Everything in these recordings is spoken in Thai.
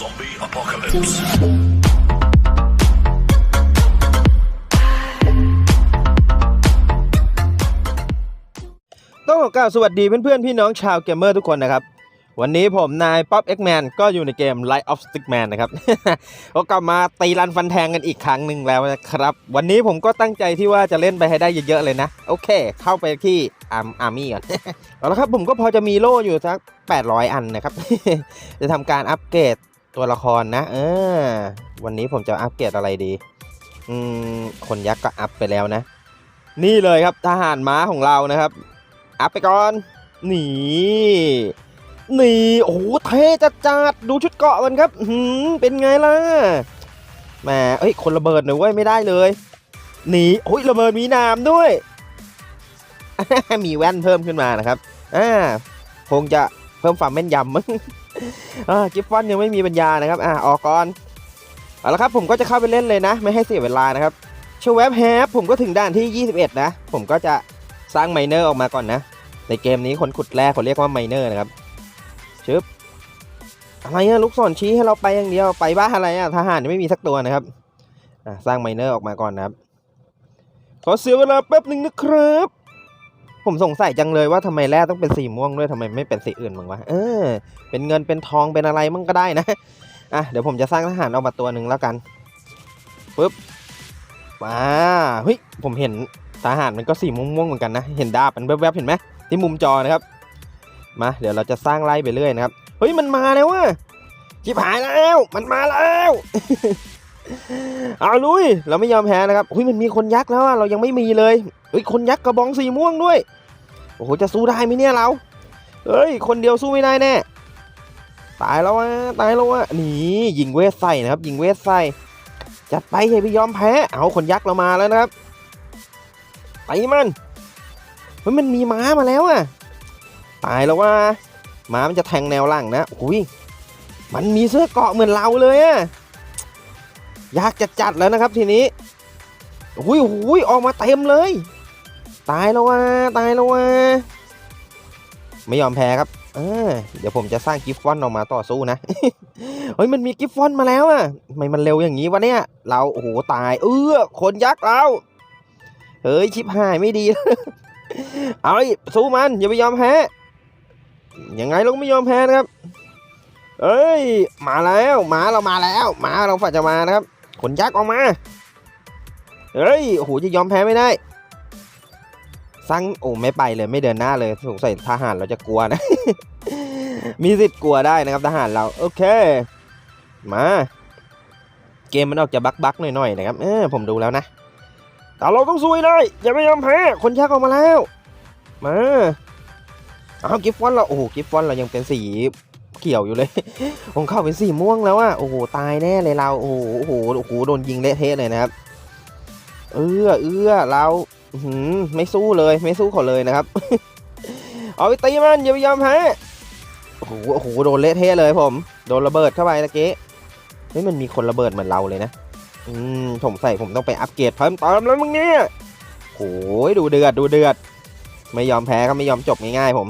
Zombie apocalypse. ต้องขอกล่าวสวัสดีเพื่อนๆ พี่น้องชาวเกมเมอร์ทุกคนนะครับ วันนี้ผมนายป๊อปเอ็กแมนก็อยู่ในเกม Light of Stickman นะครับ ก็กลับมาตีรันฟันแทงกันอีกครั้งหนึ่งแล้วนะครับ วันนี้ผมก็ตั้งใจที่ว่าจะเล่นไปให้ได้เยอะๆเลยนะ โอเค เข้าไปที่อาร์อาร์มี่ก่อน เอาละครับผมก็พอจะมีโล่อยู่สัก 800 อันนะครับ จะทำการอัปเกรด ตัวละครนะ เออ วันนี้ผมจะอัปเกรดอะไรดี อืม คนยักษ์ก็อัพไปแล้วนะ นี่เลยครับทหารม้าของเรานะครับ อัพไปก่อน หนีหนีโอ้โหเท่จัดจัดดูชุดเกราะมันครับหือเป็นไงล่ะแหมเอ้ย คนระเบิดหน่อยเว้ยไม่ได้เลย หนีโอ้ยระเบิดมีน้ำด้วย มีแว่นเพิ่มขึ้นมานะครับ อ่า คงจะเพิ่มความแม่นยำมั้ง กิฟฟอนยังไม่มีปัญญานะครับ อ่าออกก่อน เอาละครับผมก็จะเข้าไปเล่นเลยนะ ไม่ให้เสียเวลานะครับชวแวบแฮปผมก็ถึงด่านที่ 21 นะ ผมก็จะสร้างไมเนอร์ออกมาก่อนนะ ในเกมนี้คนขุดแร่เขาเรียกว่าไมเนอร์นะครับชึบอะไรอะลูกศรชี้ให้เราไปอย่างเดียวไปบ้าอะไรอะทหารยังไม่มีสักตัวนะครับอะสร้างไมเนอร์ออกมาก่อนนะครับ ขอเสียเวลาแป๊บหนึ่งนะครับ ผมสงสัยจังเลยว่าทำไมแร่ต้องเป็นสีม่วงด้วยทำไมไม่เป็นสีอื่นบ้างวะเออ เป็นเงินเป็นทองเป็นอะไรมั่งก็ได้นะอะเดี๋ยวผมจะสร้างทหารออกมาตัวหนึ่งแล้วกันปึ๊บมาเฮ้ยผมเห็นทหารมันก็สีม่วงๆเหมือนกันนะ เห็นดาบมันแวบๆเห็นไหมที่มุมจอนะครับ มาเดี๋ยวเราจะสร้างไล่ไปเรื่อยนะครับเฮ้ยมันมาแล้วว่ะจิบหายแล้ว มันมาแล้ว เอาลุย เราไม่ยอมแพ้นะครับเฮ้ยมันมีคนยักษ์แล้วอะเรายังไม่มีเลยเฮ้ยคนยักษ์กระบองสีม่วงด้วย โอ้โห จะสู้ได้ไหมเนี่ยเรา เฮ้ย คนเดียวสู้ไม่ได้แน่ ตายแล้ววะตายแล้ววะนี่ยิงเวทใส่นะครับ ยิงเวทใส่ จัดไปอย่าไปยอมแพ้ เอาคนยักษ์เรามาแล้วนะครับ ไปมันเฮ้ยมันมีม้ามาแล้วอะตายแล้วว่าม้ามันจะแทงแนวหลังนะอุ้ย มันมีเสื้อเกาะเหมือนเราเลยอะ ยากจะจัดแล้วนะครับทีนี้อุ้ยอุ้ยออกมาเต็มเลย ตายแล้วว่าตายแล้วว่าไม่ยอมแพ้ครับเออเดี๋ยวผมจะสร้างกิฟฟอนออกมาต่อสู้นะ เฮ้ยมันมีกิฟฟอนมาแล้วอะทำไมมันเร็วอย่างนี้วะเนี่ย เราโอ้โหตาย เออคนยักษ์เรา เฮ้ยชิบหายไม่ดี เอาสู้มันอย่าไปยอมแพ้ ยังไงเราก็ไม่ยอมแพ้นะครับ เอ้ย มาแล้วหมาเรามาแล้วหมาเราฝันจะมานะครับ ขนยักษ์ออกมา เฮ้ย โอ้โห จะยอมแพ้ไม่ได้สร้งโอ้ไม่ไปเลยไม่เดินหน้าเลยสงสัยทหารเราจะกลัวนะ มีสิทธิ์กลัวได้นะครับทหารเรา โอเค มา เกมมันออกจะบักบักๆหน่อยๆนะครับ เออผมดูแล้วนะ แต่เราต้องสู้ให้ได้ อย่าไม่ยอมแพ้ คนชักออกมาแล้ว มา เอากิฟฟอนเรา โอ้โห กิฟฟอนเรายังเป็นสี เขียวอยู่เลย ของเข้าเป็นสีม่วงแล้วอะโอ้โห ตายแน่เลยเรา โอ้โห โอ้โห โอ้โห โดนยิงเละเทะเลยนะครับ เอื้อ เอื้อ เราหือไม่สู้เลย ไม่สู้เขาเลยนะครับ เอาไปตีมันอย่าไปยอมแพ้โอ้โห โอ้โห โดนเละเทะเลยผม โดนระเบิดเข้าไปตะกี้เฮ้ยมันมีคนระเบิดเหมือนเราเลยนะ อืม ผมใส่ผมต้องไปอัปเกรดเพิ่มเติมแล้วมึงเนี่ยโหยดูเดือด ดูเดือด ไม่ยอมแพ้ก็ไม่ยอมจบง่ายๆผม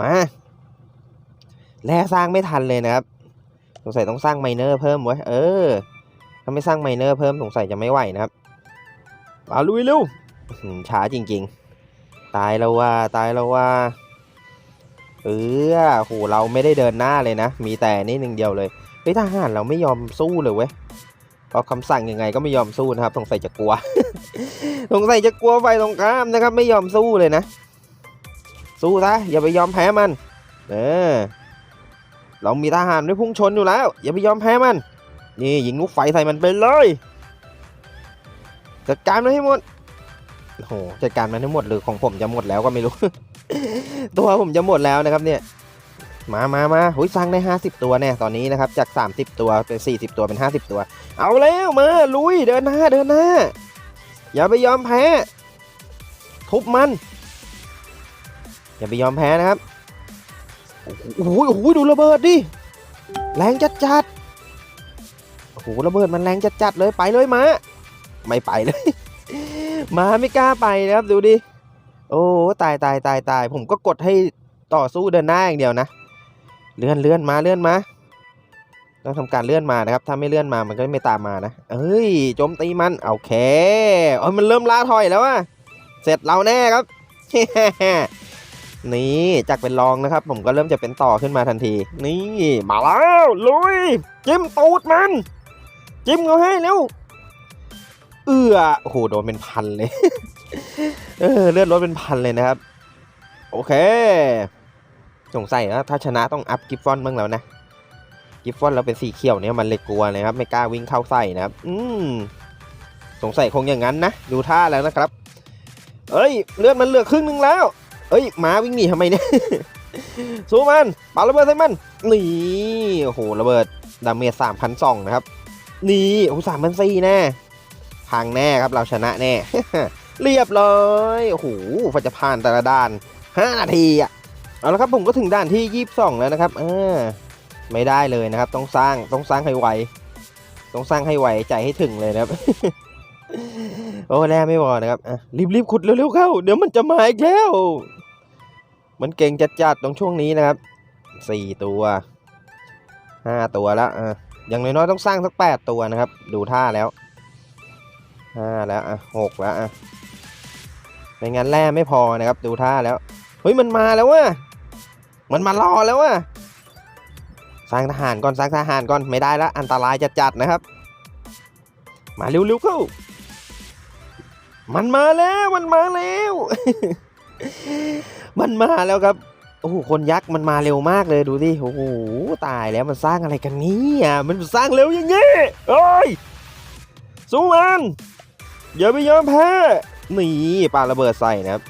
มา แร่สร้างไม่ทันเลยนะครับ สงสัยต้องสร้างไมเนอร์เพิ่มไว้ เออ ถ้าไม่สร้างไมเนอร์เพิ่มสงสัยจะไม่ไหวนะครับเอาลุยเร็วช้าจริง ๆ ตายแล้วว่าตายแล้วว่า เออโหเราไม่ได้เดินหน้าเลยนะ มีแต่นี่หนึ่งเดียวเลยเฮ้ยทหารเราไม่ยอมสู้เลยเว้ยพอคำสั่งยังไงก็ไม่ยอมสู้นะครับสงสัยจะกลัวสงสัยจะกลัวไฟตรงข้ามนะครับ ไม่ยอมสู้เลยนะ สู้ซะอย่าไปยอมแพ้มัน เออ เรามีทหารด้วยพุ่งชนอยู่แล้ว อย่าไปยอมแพ้มัน นี่ยิงลูกไฟใส่มันไปเลยจัดการมันให้หมดโอ้โหจัดการมันให้หมดหรือของผมจะหมดแล้วก็ไม่รู้ ตัวผมจะหมดแล้วนะครับเนี่ย มามามาหุยสร้างได้ 50 ตัวเนี่ยตอนนี้นะครับ จาก 30 ตัวเป็น 40 ตัวเป็น 50 ตัว เอาแล้วมาลุยเดินหน้าเดินหน้า อย่าไปยอมแพ้ ทุบมัน อย่าไปยอมแพ้นะครับ โอ้โหโอ้โหดูระเบิดดิ แรงจัดจัดๆโอ้โหระเบิดมันแรงจัดจัดๆเลยไปเลยมาไม่ไปเลย มาไม่กล้าไปนะครับดูดิ โอ้ตายตายตายตายผมก็กดให้ต่อสู้เดินหน้าอย่างเดียวนะ เลื่อนเลื่อนมาเลื่อนมาต้องทำการเลื่อนมานะครับ ถ้าไม่เลื่อนมามันก็ไม่ตามมานะเอ้ยโจมตีมันโอเคเอ้ยมันเริ่มล่าถอยแล้วอะเสร็จเราแน่ครับ นี่จากเป็นรองนะครับ ผมก็เริ่มจะเป็นต่อขึ้นมาทันที นี่มาแล้วลุยจิ้มตูดมัน จิ้มเขาให้เร็วเอื้อโอ้โหโดนเป็นพันเลย เออเลือดลดเป็นพันเลยนะครับ โอเคสงสัยว่าถ้าชนะต้องอัพกิฟฟอนบ้างแล้วนะกิฟฟอนเราเป็นสีเขียวเนี่ยมันเลยกลัวนะครับ ไม่กล้าวิ่งเข้าใส่นะครับ อืมสงสัยคงอย่างนั้นนะ ดูท่าแล้วนะครับ เอ้ย เลือดมันเหลือครึ่งนึงแล้ว เอ้ยหมาวิ่งหนีทำไมเนี่ยสู้มันปาระเบิดใส่มันนี่โอ้โหระเบิดดาเมจสามพันสองนะครับ นี่โอ้สามพันสี่แน่พังแน่ครับเราชนะแน่ เรียบร้อยโอ้โหฟัจะผ่านแต่ละด่านห้านาทีอะเอาละครับผมก็ถึงด่านที่ยี่สิบสองแล้วนะครับเออไม่ได้เลยนะครับ ต้องสร้างต้องสร้างให้ไวต้องสร้างให้ไวใจให้ถึงเลยนะครับ โอ้แร่ไม่พอนะครับอะรีบๆขุดเร็วๆเข้า เดี๋ยวมันจะมาอีกแล้ว มันเก่งจัดๆตรงช่วงนี้นะครับสี่ตัวห้าตัวแล้วอะอย่างน้อยๆต้องสร้างสักแปดตัวนะครับ ดูท่าแล้วห้าแล้วอะหกแล้วอะไม่งั้นแร่ไม่พอนะครับ ดูท่าแล้วเฮ้ยมันมาแล้วว่ะมันมารอแล้วว่ะสร้างทหารก่อนสร้างทหารก่อนไม่ได้ละอันตรายจะจัดนะครับ มาเร็วๆเข้ามันมาแล้วมันมาแล้ว มันมาแล้วครับโอ้โหคนยักษ์มันมาเร็วมากเลยดูดิโอ้โหตายแล้วมันสร้างอะไรกันนี่ยมันสร้างเร็วอย่างงี้เอ้ยสู้มันอย่าไปยอมแพ้นี่ปาระเบิดใส่นะครับ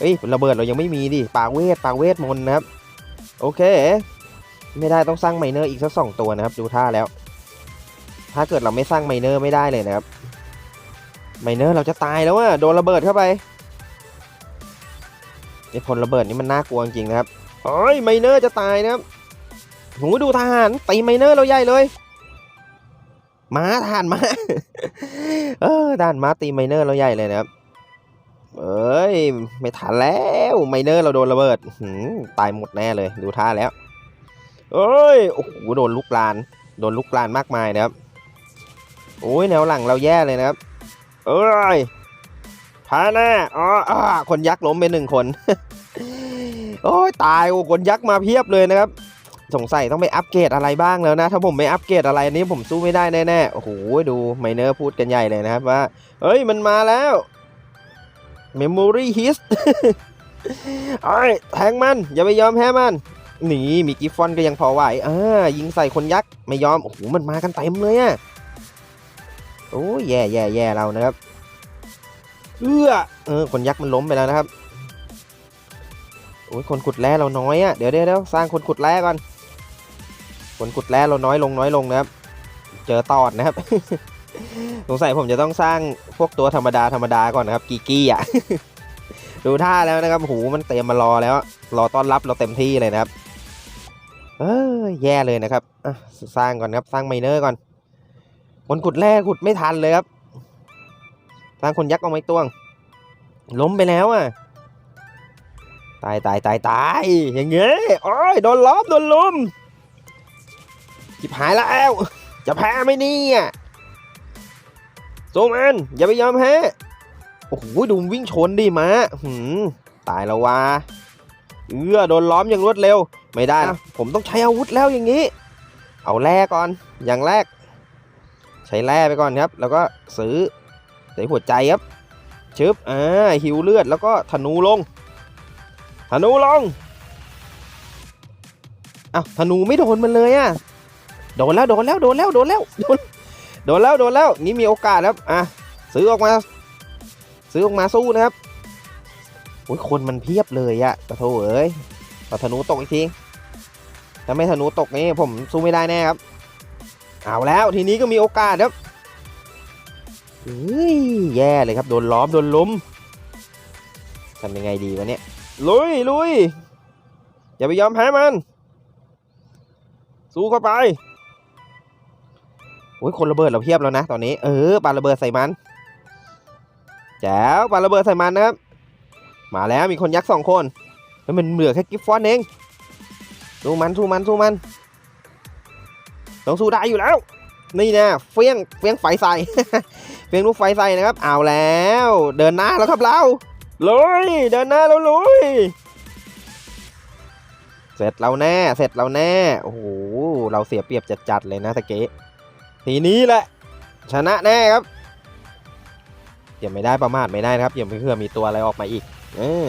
เอ้ยระเบิดเรายังไม่มีดิปาเวทปาเวทมนต์นะครับ โอเค ไม่ได้ต้องสร้างไมเนอร์อีกสักสองตัวนะครับ ดูท่าแล้ว ถ้าเกิดเราไม่สร้างไมเนอร์ไม่ได้เลยนะครับไมเนอร์เราจะตายแล้วอะโดนระเบิดเข้าไป ไอ้ผลระเบิดนี่มันน่ากลัวจริงๆนะครับโอ้ยไมเนอร์จะตายนะครับโหดูทหารตีไมเนอร์เราใหญ่เลยม้าทหารม้าเออด่านม้าตีไมเนอร์เราใหญ่เลยนะครับเอ้ยไม่ทันแล้วไมเนอร์เราโดนระเบิดหืมตายหมดแน่เลยดูท่าแล้วเอ้ยโอ้โหโดนลูกลาน โดนลูกลานมากมายนะครับโอ้ยแนวหลังเราแย่เลยนะครับ เอ้ย พาแน่อ๋ออคนยักษ์ล้มไปหนึ่งคน โอ้ยตายโอ้คนยักษ์มาเพียบเลยนะครับ สงสัยต้องไปอัปเกรดอะไรบ้างแล้วนะ ถ้าผมไม่อัปเกรดอะไรนี้ผมสู้ไม่ได้แน่ๆโอ้โหดูไมเนอร์พูดกันใหญ่เลยนะครับว่า เอ้ยมันมาแล้ว Memory Hist ไอ้แทงมัน อย่าไปยอมแพ้มันหนีมีกิฟฟอนก็ยังพอไหวอ่ายิงใส่คนยักษ์ ไม่ยอม โอ้โห มันมากันเต็มเลยอะโอ้ยแย่แย่แย่เรานะครับ เอื้อเออคนยักษ์มันล้มไปแล้วนะครับโอ้ยคนขุดแร่เราน้อยอะเดี๋ยวเดี๋ยวเดี๋ยวสร้างคนขุดแร่ก่อนคนขุดแร่เราน้อยลงน้อยลงนะครับ เจอตอดนะครับสงสัยผมจะต้องสร้างพวกตัวธรรมดาธรรมดาก่อนนะครับกีกี้อะดูท่าแล้วนะครับหูมันเตรียมมารอแล้วรอต้อนรับเราเต็มที่เลยนะครับ เออแย่เลยนะครับอะสร้างก่อนครับสร้างไมเนอร์ก่อนคนขุดแร่ขุดไม่ทันเลยครับ สร้างคนยักษ์เอาไม้ตวง ล้มไปแล้วอะ ตายตายตายตายอย่างเงี้ยโอ้ยโดนล้อมโดนลุมจิบหายแล้ว จะแพ้ไหมเนี่ยโซมันอย่าไปยอมแพ้โอ้โหดูมันวิ่งชนดิมาหืมตายแล้ววะเอือโดนล้อมอย่างรวดเร็ว ไม่ได้นะผมต้องใช้อาวุธแล้วอย่างนี้ เอาแร่ก่อนอย่างแรก ใช้แร่ไปก่อนครับ แล้วก็ซื้อ ใส่หัวใจครับชึบอ่าหิวเลือดแล้วก็ธนูลง ธนูลงอ้าวธนูไม่โดนมันเลยอะโดนแล้วโดนแล้วโดนแล้วโดนแล้วโดนโดนแล้วโดนแล้วนี่มีโอกาสครับอะซื้อออกมา ซื้อออกมาสู้นะครับโอ้ยคนมันเพียบเลยอะกระโถเอ้ยเอาธนูตกอีกทีถ้าไม่ธนูตกนี่ผมสู้ไม่ได้แน่ครับเอาแล้วทีนี้ก็มีโอกาสครับ แย่เลยครับ โดนล้อม โดนล้มทำยังไงดีวะเนี่ย ลุยลุยอย่าไปยอมแพ้มัน สู้เข้าไปโอ้ยคนระเบิดเราเพียบแล้วนะ ตอนนี้ เออปาระเบิดใส่มันแจ๋วปาระเบิดใส่มันนะครับ มาแล้วมีคนยักษ์สองคนเฮ้ยมันเหลือแค่กิฟฟอนเองสู้มันสู้มันสู้มันต้องสู้ได้อยู่แล้ว นี่นะเฟี้ยงเฟี้ยงไฟใส่ ยงลูกไฟใส่นะครับเอาแล้ว เดินหน้าแล้วครับเราลุยเดินหน้าแล้วลุย เสร็จเราแน่ เสร็จเราแน่ โอ้โห เราเสียเปรียบจัดๆเลยนะตะเกีทีนี้แหละ ชนะแน่ครับอย่าไม่ได้ประมาทไม่ได้นะครับอย่าเพื่อมีตัวอะไรออกมาอีก เออ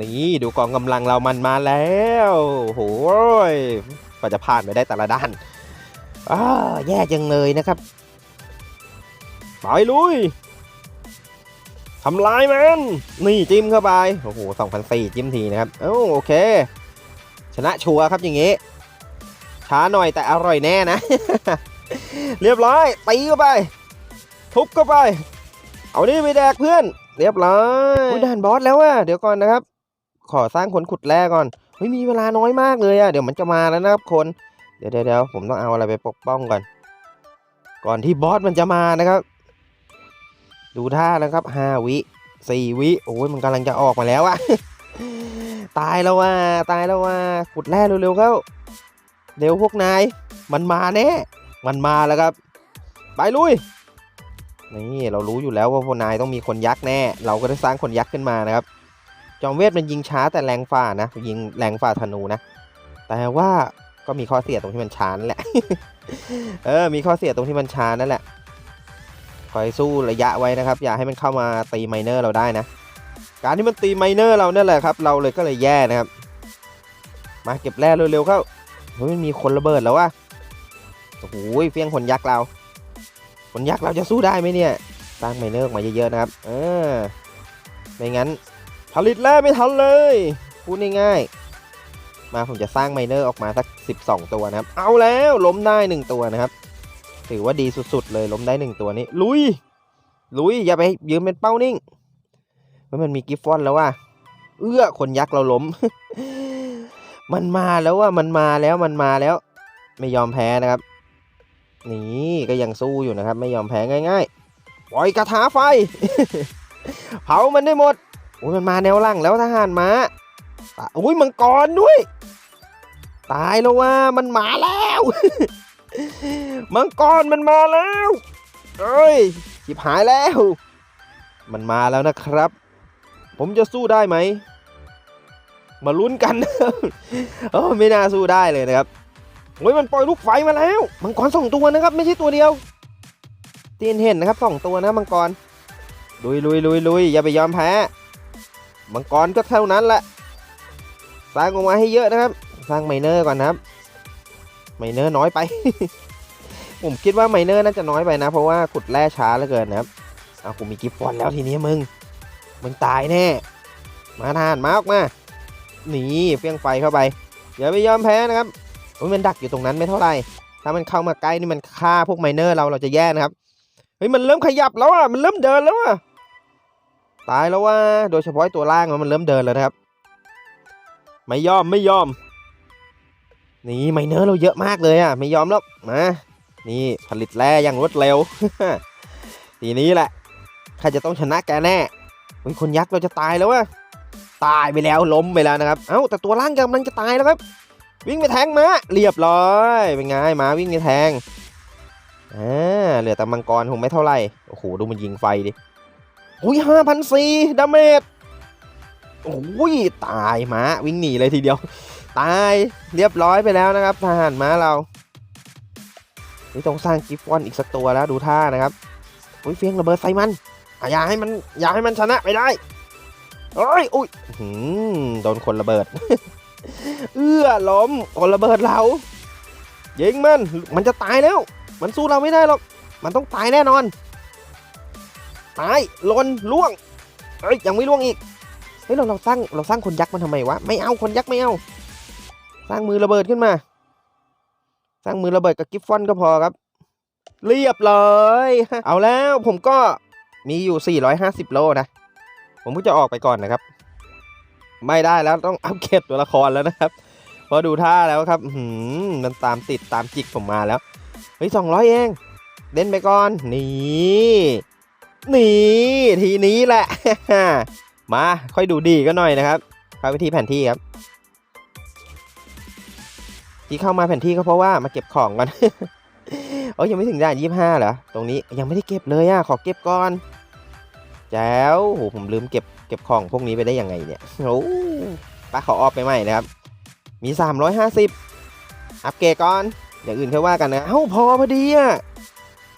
นี่ดูกองกำลังเรามันมาแล้วโอ้โหกว่าจะผ่านไปได้แต่ละด้านอ้าแย่จังเลยนะครับ ไปลุยทำลายมัน นี่จิ้มเข้าไป โอ้โหสองพันสี่จิ้มทีนะครับเอ้าโอเค ชนะชัวร์ครับอย่างงี้ ช้าหน่อยแต่อร่อยแน่นะ เรียบร้อย ตีเข้าไป ทุบเข้าไป เอานี่ไปแดกเพื่อน เรียบร้อยอุ๊ยด่านบอสแล้วอะเดี๋ยวก่อนนะครับ ขอสร้างคนขุดแร่ก่อนไม่มีเวลาน้อยมากเลยอะเดี๋ยวมันจะมาแล้วนะครับคน เดี๋ยวเดี๋ยวผมต้องเอาอะไรไปปกป้องก่อน ก่อนที่บอสมันจะมานะครับ ดูท่านะครับห้าวิสี่วิโอ้ยมันกำลังจะออกมาแล้วอะตายแล้วว่าตายแล้วว่าขุดแร่เร็วๆเข้าเร็วพวกนาย มันมาแน่ มันมาแล้วครับ ไปลุย นี่เรารู้อยู่แล้วว่าพวกนายต้องมีคนยักษ์แน่ เราก็ได้สร้างคนยักษ์ขึ้นมานะครับ จอมเวทมันยิงช้าแต่แรงฝ่านะ ยิงแรงฝ่าธนูนะ แต่ว่าก็มีข้อเสียตรงที่มันช้านั่นแหละ เออ มีข้อเสียตรงที่มันช้านั่นแหละ คอยสู้ระยะไว้นะครับ อย่าให้มันเข้ามาตีไมเนอร์เราได้นะ การที่มันตีไมเนอร์เราเนี่ยแหละครับ เราเลยก็เลยแย่นะครับ มาเก็บแร่เร็วๆเข้าเฮ้ยมันมีคนระเบิดแล้ววะโอ้โหเฟี้ยงคนยักษ์เราคนยักษ์เราจะสู้ได้ไหมเนี่ยสร้างไมเนอร์ออกมาเยอะๆนะครับเออไม่งั้นผลิตแร่ไม่ทันเลยพูดง่ายๆมาผมจะสร้างไมเนอร์ออกมาสัก 12 ตัวนะครับ เอาแล้วล้มได้ 1 ตัวนะครับ ถือว่าดีสุดๆเลยล้มได้1ตัวนี้ ลุย ลุย อย่าไปยืมเป็นเป้านิ่งเพราะมันมีกิฟฟอนแล้วว่ะเอื้อคนยักษ์เราล้ม มันมาแล้วว่ามันมาแล้วมันมาแล้ว ไม่ยอมแพ้นะครับ นี่ก็ยังสู้อยู่นะครับ ไม่ยอมแพ้ง่ายๆปล่อยกระถาไฟ เผามันได้หมดโอ้ยมันมาแนวล่างแล้วทหารมาตาอุ้ยมังกรด้วย ตายแล้วว่ามันมาแล้ว มังกรมันมาแล้วเอ้ยชิบหายแล้ว มันมาแล้วนะครับ ผมจะสู้ได้ไหม มาลุ้นกันเออไม่น่าสู้ได้เลยนะครับโอ้ยมันปล่อยลูกไฟมาแล้ว มังกรสองตัวนะครับ ไม่ใช่ตัวเดียวตีนเห็นนะครับสองตัวนะมังกรลุยลุยลุยลุยอย่าไปยอมแพ้มังกรก็เท่านั้นแหละสร้างออกมาให้เยอะนะครับ สร้างไมเนอร์ก่อนนะครับ ไมเนอร์น้อยไป ผมคิดว่าไมเนอร์น่าจะน้อยไปนะ เพราะว่าขุดแร่ช้าเหลือเกินนะครับเอากูมีกิฟต์ฟอนแล้วทีนี้มึง มึงตายแน่ มาทานมาออกมาหนีเฟี้ยงไฟเข้าไปอย่าไปยอมแพ้นะครับโอ้ยมันดักอยู่ตรงนั้นไม่เท่าไหร่ถ้ามันเข้ามาใกล้นี่มันฆ่าพวกไมเนอร์เราเราจะแย่นะครับเฮ้ยมันเริ่มขยับแล้วอะมันเริ่มเดินแล้วอะตายแล้วว่าโดยเฉพาะตัวล่างมันเริ่มเดินแล้วนะครับ ไม่ยอมไม่ยอม นี่ไมเนอร์เราเยอะมากเลยอะไม่ยอมแล้วมานี่ผลิตแร่อย่างรวดเร็ว ทีนี้แหละใครจะต้องชนะแกแน่เฮ้ยคนยักษ์เราจะตายแล้วว่ะตายไปแล้วล้มไปแล้วนะครับ เอ้าแต่ตัวล่างกำลังจะตายแล้วครับ วิ่งไปแทงมาเรียบร้อยเป็นไงมาวิ่งไปแทงอ่าเหลือแต่มังกรคงไม่เท่าไหร่โอ้โหดูมันยิงไฟดิอุ้ยห้าพันสี่ดาเมจโอ้ยตายมาวิ่งหนีเลยทีเดียว ตายเรียบร้อยไปแล้วนะครับทหารม้าเรานี่ต้องสร้างกิฟฟอนอีกสักตัวแล้วดูท่านะครับอุ้ยเฟียงระเบิดใส่มันอย่าให้มันอย่าให้มันชนะไม่ได้เอ้ยอุ้ยหือโดนคนระเบิด เอื้อล้มคนระเบิดเรายิงมันมันจะตายแล้ว มันสู้เราไม่ได้หรอกมันต้องตายแน่นอน ตายหลนล่วงเอ้ยยังไม่ล่วงอีกเฮ้ยเราเราสร้างเราสร้างคนยักษ์มันทำไมวะไม่เอาคนยักษ์ไม่เอา สร้างมือระเบิดขึ้นมา สร้างมือระเบิดกับกิฟฟอนก็พอครับ เรียบร้อย เอาแล้วผมก็มีอยู่ 450 โลนะ ผมก็จะออกไปก่อนนะครับ ไม่ได้แล้วต้องอัปเกรดตัวละครแล้วนะครับพอดูท่าแล้วครับหืมมันตามติดตามจิกผมมาแล้ว เฮ้ยสองร้อยเอง เล่นไปก่อน นี่นี่ทีนี้แหละ มา ค่อยดูดีก็หน่อยนะครับเข้าไปที่แผนที่ครับ ที่เข้ามาแผนที่ก็เพราะว่ามาเก็บของก่อนโอ้ยยังไม่ถึงด่านยี่ห้าเหรอ ตรงนี้ยังไม่ได้เก็บเลยอะ ขอเก็บก่อน แจ๋วโหผมลืมเก็บเก็บของพวกนี้ไปได้ยังไงเนี่ย โอ้ป้าขอออกไปใหม่นะครับ มี 350 อัปเกรดก่อน อย่างอื่นค่อยว่ากันนะ เอ้าพอพอดีอะ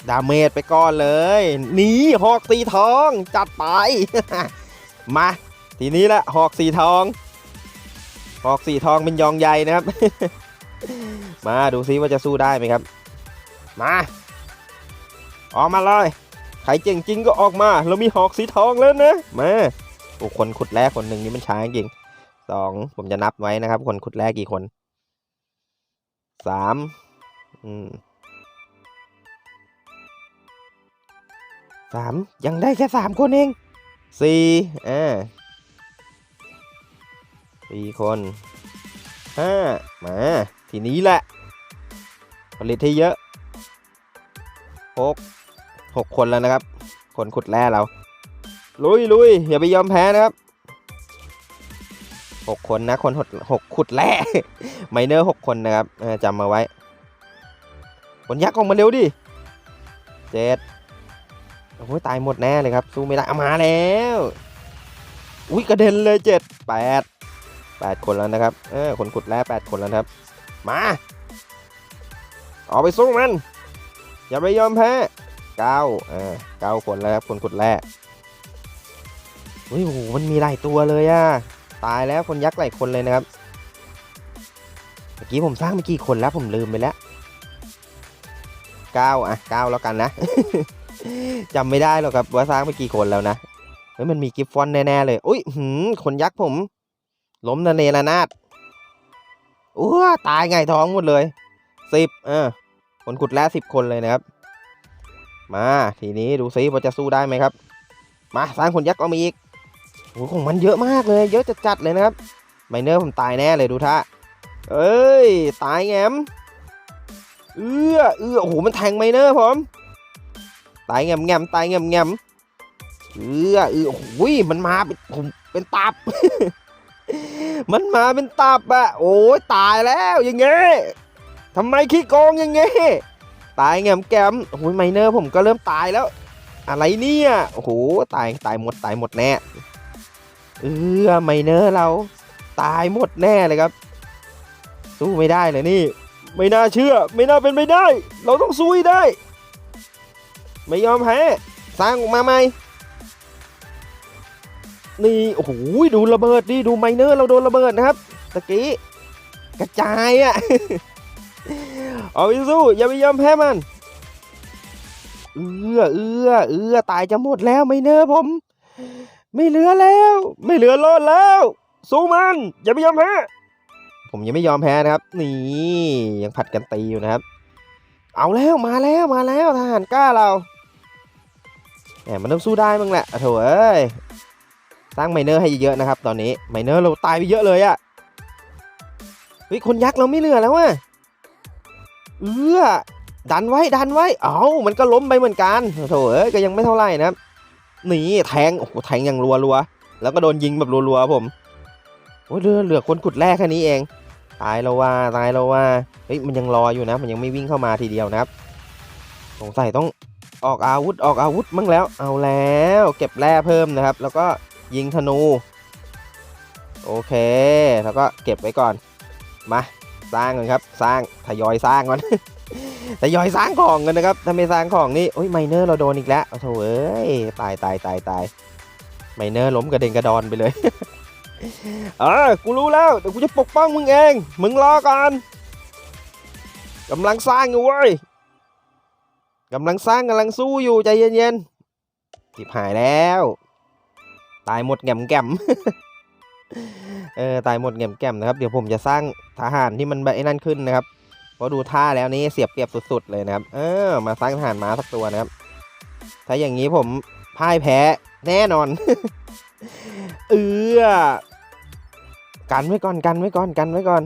ดาเมจไปก่อนเลย นี่หอกสีทอง จัดไป มา ทีนี้ละหอกสีทอง หอกสีทองเป็นยองใหญ่นะครับ มาดูซิว่าจะสู้ได้ไหมครับ มา ออกมาเลยใครเจ๋งจริงก็ออกมา เรามีหอกสีทองแล้วนะ มา โอ้คนขุดแรกคนหนึ่งนี่มันช้าจริงสองผมจะนับไว้นะครับ คนขุดแรกกี่คนสามอืมสามยังได้แค่สามคนเองสี่อ่าสี่คนห้ามา ทีนี้แหละ ผลิตให้เยอะหกหกคนแล้วนะครับ คนขุดแร่เรา ลุยลุยอย่าไปยอมแพ้นะครับหกคนนะ คนหดหกขุดแร่ไมเนอร์หกคนนะครับจำมาไว้คนยักษ์ออกมาเร็วดิเจ็ดโอ้ยตายหมดแน่เลยครับ สู้ไม่ได้เอามาแล้ว อุ้ยกระเด็นเลยเจ็ดแปดแปดคนแล้วนะครับ เออคนขุดแร่แปดคนแล้วครับ มาออกไปสู้มัน อย่าไปยอมแพ้เก้าเออเก้าคนแล้วครับคนขุดแร่อุ้ยโอ้โหมันมีหลายตัวเลยอะตายแล้วคนยักษ์หลายคนเลยนะครับเมื่อกี้ผมสร้างไปกี่คนแล้วผมลืมไปแล้วเก้าอะเก้าแล้วกันนะจำไม่ได้หรอกครับว่าสร้างไปกี่คนแล้วนะเฮ้ยมันมีกิฟฟอนแน่ๆเลย อุ้ยหืมคนยักษ์ผม ล้มนาเนระนาด อ้วตายไงท้องหมดเลยสิบเออคนขุดแร่สิบคนเลยนะครับ มาทีนี้ดูซิว่าจะสู้ได้ไหมครับ มาสร้างคนยักษ์เอามาอีกโอ้โหของมันเยอะมากเลย เยอะจัดๆเลยนะครับไมเนอร์ผมตายแน่เลยดูท่าเอ้ย ตายแงมเอื้อเอื้อโอ้โหมันแทงไมเนอร์ผมตายแงมแงมตายแงมแงมเอื้อเอื้อโอ้โหมันมาเป็นผมเป็นตับ มันมาเป็นตับอะโอ้ยตายแล้วอย่างเงี้ยทำไมขี้โกงอย่างเงี้ยตายแงมแกมโอ้ยไมเนอร์ผมก็เริ่มตายแล้ว อะไรเนี่ยโอ้โหตายตายหมดตายหมดแน่เออไมเนอร์เราตายหมดแน่เลยครับ สู้ไม่ได้เลยนี่ ไม่น่าเชื่อ ไม่น่าเป็นไปได้ เราต้องสู้ได้ ไม่ยอมแพ้สร้างออกมาใหม่ นี่โอ้โหดูระเบิดดิดูไมเนอร์เราโดนระเบิดนะครับตะกี้กระจายอะเอาไปสู้อย่าไปยอมแพ้มันเอื้อเอื้อเอื้อตายจะหมดแล้วไมเนอร์ผม ไม่เหลือแล้ว ไม่เหลือรอดแล้ว สู้มันอย่าไปยอมแพ้ผมยังไม่ยอมแพ้นะครับนี่ยังผัดกันตีอยู่นะครับ เอาแล้วมาแล้วมาแล้วทหารกล้าเราแหมมันต้องสู้ได้มั้งแหละอะโถเอ้ย สร้างไมเนอร์ให้เยอะๆนะครับ ตอนนี้ไมเนอร์เราตายไปเยอะเลยอะเฮ้ยคนยักษ์เราไม่เหลือแล้วอะเอื้อดันไว้ดันไว้ เอามันก็ล้มไปเหมือนกันโถเอ้ยก็ยังไม่เท่าไหร่นะครับนี่แทงโอ้โหแทงอย่างรัวๆแล้วก็โดนยิงแบบรัวๆผมโอ้ยเหลือเหลือคนขุดแรกแค่นี้เอง ตายแล้วว่าตายแล้วว่าเฮ้ยมันยังรออยู่นะ มันยังไม่วิ่งเข้ามาทีเดียวนะครับสงสัยต้องออกอาวุธออกอาวุธมั่งแล้ว เอาแล้ว เก็บแร่เพิ่มนะครับ แล้วก็ ยิงธนู โอเค แล้วก็เก็บไว้ก่อน มาสร้างกันครับ สร้างทยอยสร้างก่อนทยอยสร้างของกันนะครับถ้าไม่สร้างของนี่โอ้ยไมเนอร์เราโดนอีกแล้วโอ้โถเอ้ยตายตายตายตายไมเนอร์ล้มกระเด็นกระดอนไปเลยเออกูรู้แล้วเดี๋ยวกูจะปกป้องมึงเอง มึงรอก่อนกำลังสร้างอยู่เว้ยกำลังสร้างกำลังสู้อยู่ใจเย็นๆจิบหายแล้ว ตายหมดแง่มแง่มเออตายหมดแง่มแง่มนะครับ เดี๋ยวผมจะสร้างทหารที่มันแบบนั่นขึ้นนะครับเพราะดูท่าแล้วนี่เสียบเปรียบสุดๆเลยนะครับ เออ มาสร้างทหารม้าสักตัวนะครับ ถ้าอย่างนี้ผมพ่ายแพ้แน่นอน เออกันไว้ก่อนกันไว้ก่อนกันไว้ก่อน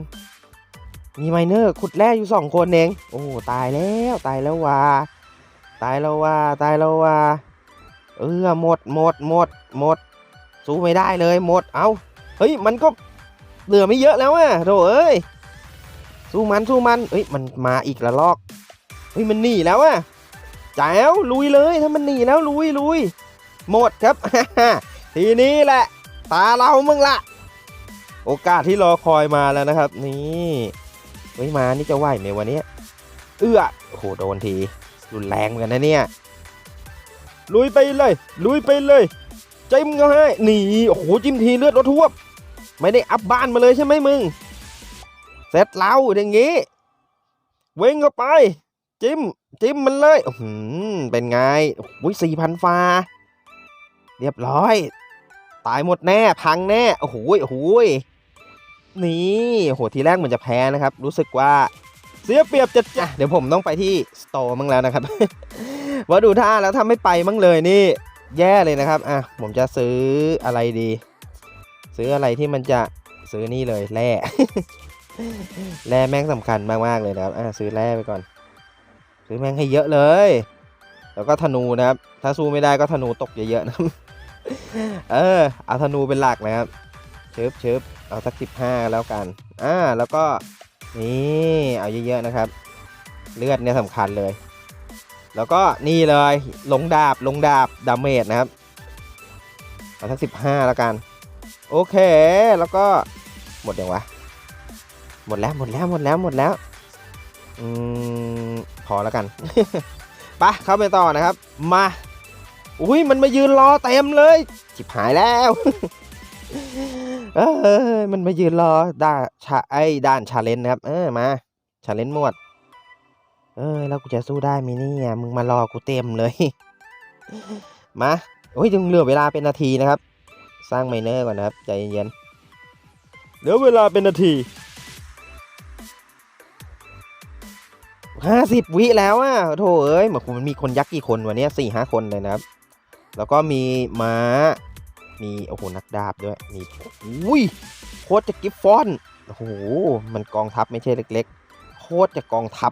มีไมเนอร์ขุดแร่อยู่สองคนเอง โอ้ตายแล้วตายแล้วว่าตายแล้วว่าตายแล้วว่าเออหมดหมดหมดหมด สู้ไม่ได้เลยหมด เอาเฮ้ย มันก็เหลือไม่เยอะแล้วอะโถเอ้ย สู้มันสู้มันเอ้ย มันมาอีกละลอก เฮ้ย มันหนีแล้วอะแจ๋วลุยเลย ถ้ามันหนีแล้วลุยลุยหมดครับ ทีนี้แหละ ตาเรามึงละ โอกาสที่รอคอยมาแล้วนะครับ นี่เฮ้ยมา นี่จะไหวไหมวันนี้ เอื้อโอ้โหโดนที รุนแรงเหมือนกันนะเนี่ย ลุยไปเลย ลุยไปเลย จิ้มเขาให้หนีโอ้โหจิ้มทีเลือดรถทั่วบไม่ได้อัพบ้านมาเลยใช่ไหมมึง เสร็จเราอย่างงี้ เว้งเข้าไป จิ้ม จิ้มมันเลยอื้อหือเป็นไงโอ้ยสี่พันฟ้า เรียบร้อย ตายหมดแน่พังแน่โอ้โหโอ้โหนี่โหทีแรกเหมือนจะแพ้นะครับ รู้สึกว่าเสียเปรียบจะอะเดี๋ยวผมต้องไปที่สโตร์มั้งแล้วนะครับว่าดูท่าแล้วถ้าไม่ไปมั้งเลยนี่ แย่เลยนะครับ อะ ผมจะซื้ออะไรดี ซื้ออะไรที่มันจะซื้อนี่เลยแร่แร่แม่งสำคัญมากๆเลยนะครับ อะซื้อแร่ไปก่อน ซื้อแม่งให้เยอะเลย แล้วก็ธนูนะครับ ถ้าสู้ไม่ได้ก็ธนูตกเยอะๆนะเออ เอาธนูเป็นหลักนะครับเชิบเชิบเอาสักสิบห้าแล้วกัน อ่า แล้วก็นี่ เอาเยอะๆนะครับ เลือดเนี่ยสำคัญเลย แล้วก็นี่เลยลงดาบลงดาบดาเมจนะครับเอาสักสิบห้าแล้วกัน โอเคแล้วก็หมดยังวะ หมดแล้วหมดแล้วหมดแล้วหมดแล้วอืมพอแล้วกันไปเข้าไปต่อนะครับ มาอุ้ยมันมายืนรอเต็มเลยจิบหายแล้วเออมันมายืนรอด่าชาไอ้ด่านชาเลนนะครับ เออมาชาเลนหมด เออ แล้วกูจะสู้ได้ไหมเนี่ยมึงมารอกูเต็มเลย มาโอ้ยยังเหลือเวลาเป็นนาทีนะครับ สร้างไมเนอร์ก่อนนะครับ ใจเย็นๆเหลือเวลาเป็นนาทีห้าสิบวิแล้วอะโถเอ้ยเหมือนมันมีคนยักษ์กี่คนวันนี้สี่ห้าคนเลยนะครับ แล้วก็มีม้า มีโอ้โหนักดาบด้วยมีอุ้ยโคตรจะกิฟฟอนโอ้โหมันกองทัพไม่ใช่เล็ก ๆ โคตรจะกองทัพ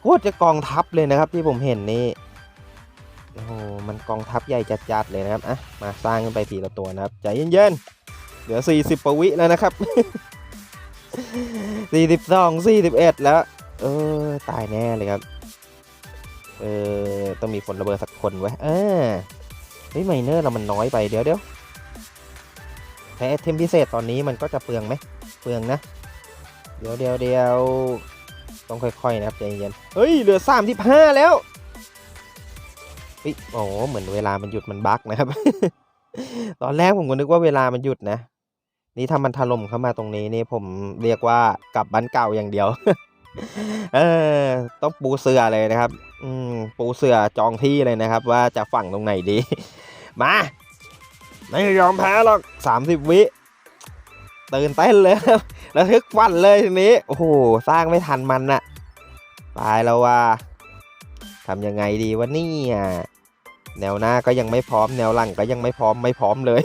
โคตรจะกองทัพเลยนะครับที่ผมเห็นนี่โอ้โหมันกองทัพใหญ่จัดๆเลยนะครับอะมาสร้างกันไปทีละตัวนะครับใจเย็นๆเหลือ 40ปวิแล้วนะครับ42 41 แล้ว เออตายแน่เลยครับ เออต้องมีคนระเบิดสักคนไว้เออเฮ้ยไมเนอร์เรามันน้อยไปเดี๋ยวเดี๋ยวแพ้ไอเทมพิเศษตอนนี้มันก็จะเปลืองไหมเปลืองนะ เดี๋ยวเดี๋ยวเดี๋ยว ต้องค่อยๆนะครับใจเย็นเฮ้ยเหลือ 35 แล้วเฮ้ยโอ้เหมือนเวลามันหยุดมันบั๊กนะครับ ตอนแรกผมก็นึกว่าเวลามันหยุดนะ นี่ถ้ามันถล่มเข้ามาตรงนี้นี่ผมเรียกว่ากลับบ้านเก่าอย่างเดียว เออต้องปูเสือเลยนะครับ อืมปูเสือจองที่เลยนะครับ ว่าจะฝั่งตรงไหนดี มาไม่ยอมแพ้หรอกสามสิบวิ ตื่นเต้นเลยครับระทึกฟันเลยทีนี้ โอ้โห สร้างไม่ทันมันน่ะ ตายแล้วว่าทำยังไงดีวะเนี่ยแนวหน้าก็ยังไม่พร้อมแนวหลังก็ยังไม่พร้อมไม่พร้อมเลย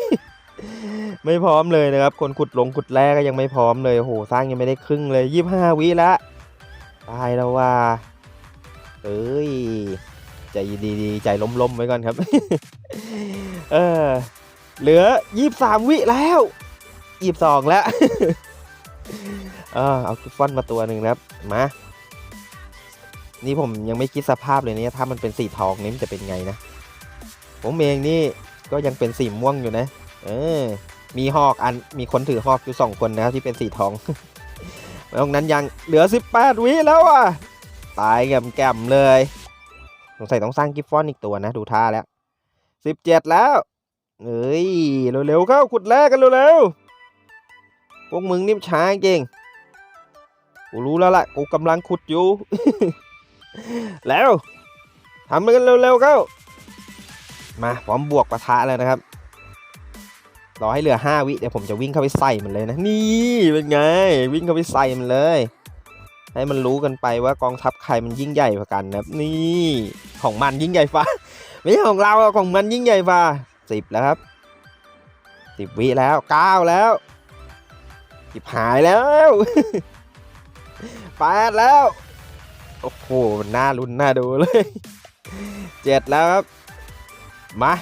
ไม่พร้อมเลยนะครับ คนขุดลงขุดแร่ก็ยังไม่พร้อมเลยโอ้โหสร้างยังไม่ได้ครึ่งเลยยี่ห้าวิละตายแล้วว่าเอ้ยใจดีๆใจล้มๆไว้ก่อนครับ เออเหลือยี่สามวิแล้ว ยี่สองแล้วเออเอากิฟฟอนมาตัวหนึ่งนะครับมานี่ผมยังไม่คิดสภาพเลยเนี่ยถ้ามันเป็นสีทองนี่มันจะเป็นไงนะ ผมเองนี่ก็ยังเป็นสีม่วงอยู่นะ เออ มีหอกอันมีคนถือหอกอยู่สองคนนะครับที่เป็นสีทองตรงนั้นยังเหลือ 18 วิแล้วอะ ตายแกมแกมๆเลยสงสัยต้องสร้างกิฟฟอนอีกตัวนะ ดูท่าแล้ว 17 แล้วเอ้ย เร็วๆเข้าขุดแรกกันเร็วๆ พวกมึงนี่ช้าจริง กูรู้แล้วล่ะ กูกำลังขุดอยู่ แล้วทำกันเร็วๆเข้า มาพร้อมบวกปะทะแล้วนะครับ รอให้เหลือ 5 วิเดี๋ยวผมจะวิ่งเข้าไปใส่มันเลยนะ นี่เป็นไง วิ่งเข้าไปใส่มันเลย ให้มันรู้กันไปว่ากองทัพใครมันยิ่งใหญ่กว่ากันนะครับ นี่ของมันยิ่งใหญ่ฟ้าไม่ใช่ของเราของมันยิ่งใหญ่ฟ้าสิบแล้วครับสิบวิแล้วเก้าแล้ว สิบหายแล้วแปดแล้ว โอ้โหน่าลุ้นน่าดูเลยเจ็ดแล้วครับ มา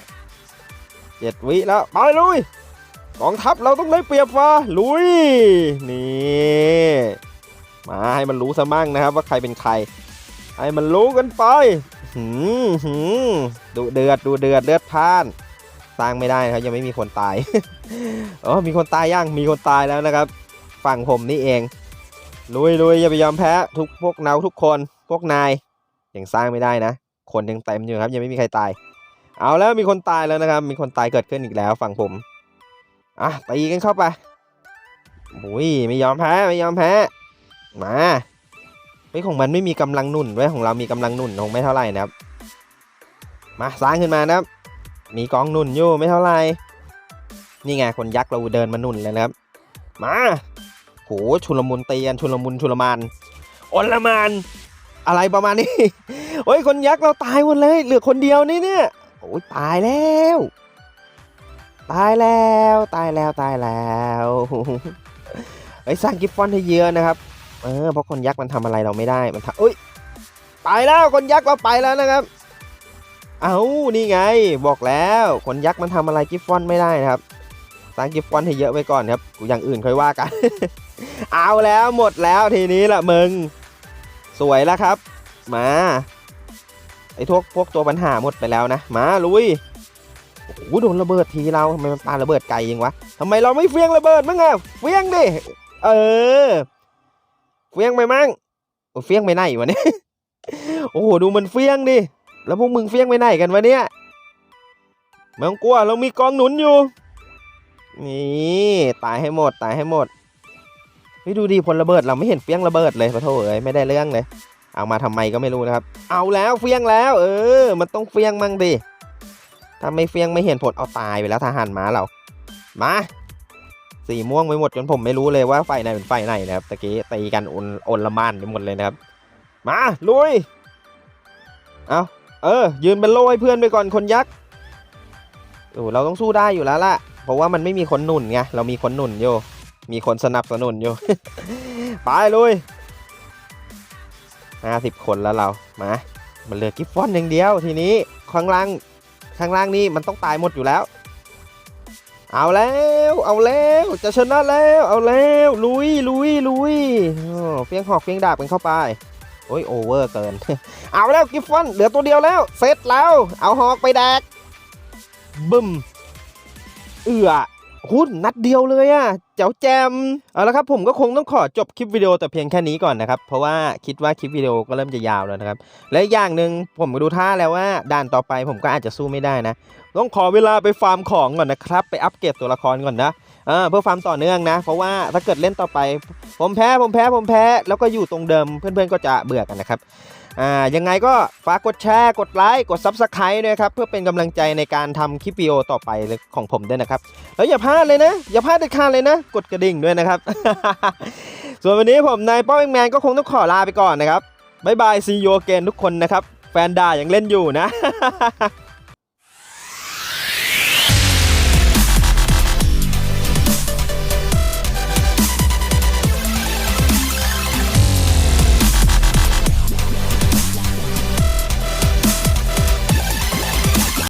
เจ็ดวิแล้ว ไปลุยกองทัพเราต้องได้เปรียบฟ้าลุย นี่มาให้มันรู้ซะมั่งนะครับ ว่าใครเป็นใคร ให้มันรู้กันไปหืมหืมดูเดือดดูเดือดเลือดพ่าน สร้างไม่ได้นะครับยังไม่มีคนตาย อ๋อมีคนตายยังมีคนตายแล้วนะครับ ฝั่งผมนี่เองลุยลุยอย่าไปยอมแพ้ทุกพวกเราทุกคนพวกนายยังสร้างไม่ได้นะ คนยังเต็มอยู่ครับ ยังไม่มีใครตาย เอาแล้วมีคนตายแล้วนะครับ มีคนตายเกิดขึ้นอีกแล้วฝั่งผมอะตีกันเข้าไปอุ้ยไม่ยอมแพ้ไม่ยอมแพ้มาเฮ้ยของมันไม่มีกำลังนุ่นไว้ยของเรามีกำลังนุ่นคงไม่เท่าไหร่นะครับ มาสร้างขึ้นมานะครับ มีกองนุ่นอยู่ไม่เท่าไหร่ นี่ไงคนยักษ์เราเดินมานุ่นเลยนะครับ มาโหชุลมุนเตีกันชุลมุนชุลมานอลมานอะไรประมาณนี้โอ้ยคนยักษ์เราตายหมดเลยเหลือคนเดียวนี่เนี่ยโอ้ยตายแล้ว ตายแล้วตายแล้วตายแล้วไอ้สร้างกิฟฟอนให้เยอะนะครับเออเพราะคนยักษ์มันทำอะไรเราไม่ได้มันทำเอ้ยไปแล้วคนยักษ์เราไปแล้วนะครับ เอานี่ไงบอกแล้วคนยักษ์มันทำอะไรกิฟฟอนไม่ได้นะครับ สร้างกิฟต์ฟอนให้เยอะไว้ก่อนครับกูอย่างอื่นค่อยว่ากัน เอาแล้วหมดแล้วทีนี้ละมึง สวยแล้วครับ มาไอ้พวกพวกตัวปัญหาหมดไปแล้วนะ มาลุยโอ้โหโดนระเบิดทีเราทำไมมันปาระเบิดไกลยังวะทำไมเราไม่เฟี้ยงระเบิดมั้งอะเฟี้ยงดิเออเฟี้ยงไปมั้งเฟี้ยงไปไหนวะเนี่ยโอ้โหดูมันเฟี้ยงดิแล้วพวกมึงเฟี้ยงไปไหนกันวะเนี่ยไมึงกลัวเรามีกองหนุนอยู่ นี่ตายให้หมดตายให้หมดเฮ้ยดูดีพลระเบิดเราไม่เห็นเฟี้ยงระเบิดเลยขอโทษเอ้ยไม่ได้เรื่องเลย เอามาทำไมก็ไม่รู้นะครับ เอาแล้วเฟี้ยงแล้ว เออ มันต้องเฟี้ยงมั่งดิถ้าไม่เฟี้ยงไม่เห็นผลเอาตายไปแล้วทหารม้าเรามาสีม่วงไปหมดจนผมไม่รู้เลยว่าไฟไหนเป็นไฟไหนนะครับตะกี้ตีกันอนอนละมานไปหมดเลยนะครับ มาลุยเอาเออ ยืนเป็นโล่ให้เพื่อนไปก่อนคนยักษ์โอ้เราต้องสู้ได้อยู่แล้วล่ะ เพราะว่ามันไม่มีคนหนุนไงเรามีคนหนุนอยู่มีคนสนับสนุนอยู่ไปลุยห้าสิบคนแล้วเรามามันเหลือกิฟฟอนอย่างเดียวทีนี้ข้างล่างข้างล่างนี่มันต้องตายหมดอยู่แล้ว เอาแล้วเอาแล้วจะชนะแล้วเอาแล้วลุยลุยลุยเฟียงหอกเฟียงดาบกันเข้าไปโอ้ยโอเวอร์เกิน เอาแล้วกิฟฟอนเหลือตัวเดียวแล้วเสร็จแล้ว เอาหอกไปแดกบึ้ม เอือหุ้นนัดเดียวเลยอะเจ้าแจมเอาละครับผมก็คงต้องขอจบคลิปวิดีโอแต่เพียงแค่นี้ก่อนนะครับ เพราะว่าคิดว่าคลิปวิดีโอก็เริ่มจะยาวแล้วนะครับ และอย่างหนึ่งผมก็ดูท่าแล้วว่าด่านต่อไปผมก็อาจจะสู้ไม่ได้นะ ต้องขอเวลาไปฟาร์มของก่อนนะครับ ไปอัปเกรดตัวละครก่อนนะเออเพื่อฟาร์มต่อเนื่องนะ เพราะว่าถ้าเกิดเล่นต่อไป ผมแพ้ผมแพ้ผมแพ้ แล้วก็อยู่ตรงเดิมเพื่อนๆก็จะเบื่อกันนะครับ อ่ายังไงก็ฝากกดแชร์ กดไลค์ กด Subscribe ด้วยครับ เพื่อเป็นกำลังใจในการทำคลิปวิดีโอต่อไปของผมด้วยนะครับ แล้วอย่าพลาดเลยนะ อย่าพลาดเด็ดขาดเลยนะ กดกระดิ่งด้วยนะครับ ส่วนวันนี้ผมนายป้อมแมนก็คงต้องขอลาไปก่อนนะครับบ๊ายบายซีโยเกนทุกคนนะครับ แฟนด่ายังเล่นอยู่นะ